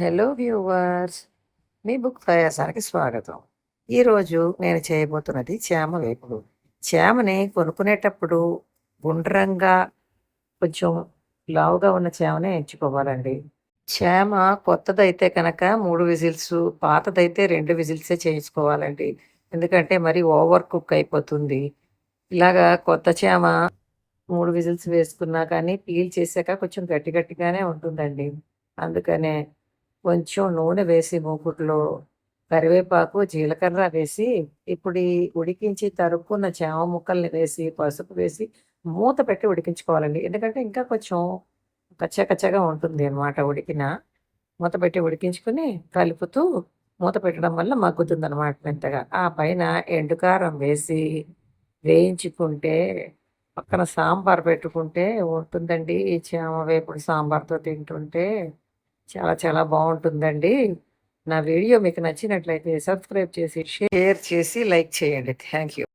Hello viewers మీ book ప్రయాసానికి స్వాగతం. ఈరోజు నేను చేయబోతున్నది చేమ వేపుడు. చేమని కొనుక్కునేటప్పుడు గుండ్రంగా కొంచెం లావుగా ఉన్న చేమనే ఎంచుకోవాలండి. చేమ కొత్తదైతే కనుక మూడు విజిల్స్ పాతదైతే రెండు విజిల్సే చేయించుకోవాలండి. ఎందుకంటే మరి ఓవర్ కుక్ అయిపోతుంది. ఇలాగా కొత్త చేమ మూడు విజిల్స్ వేసుకున్నా కానీ పీల్ చేశాక కొంచెం గట్టి గట్టిగానే ఉంటుందండి. అందుకనే కొంచెం నూనె వేసి మూకుట్లో కరివేపాకు జీలకర్ర వేసి ఇప్పుడు ఈ ఉడికించి తరుక్కున్న చేమ ముక్కల్ని వేసి పసుపు వేసి మూత పెట్టి ఉడికించుకోవాలండి. ఎందుకంటే ఇంకా కొంచెం కచ్చా కచ్చగా ఉంటుంది అనమాట ఉడికిన. మూత పెట్టి ఉడికించుకుని కలుపుతూ మూత పెట్టడం వల్ల మగ్గుతుంది అనమాట మెత్తగా. ఆ పైన ఎండుకారం వేసి వేయించుకుంటే పక్కన సాంబార్ పెట్టుకుంటే ఉంటుందండి. ఈ చేమ వేపుడు సాంబార్తో తింటుంటే చాలా చాలా బాగుంటుందండి. నా వీడియో మీకు నచ్చినట్లయితే సబ్స్క్రైబ్ చేసి షేర్ చేసి లైక్ చేయండి. Thank you.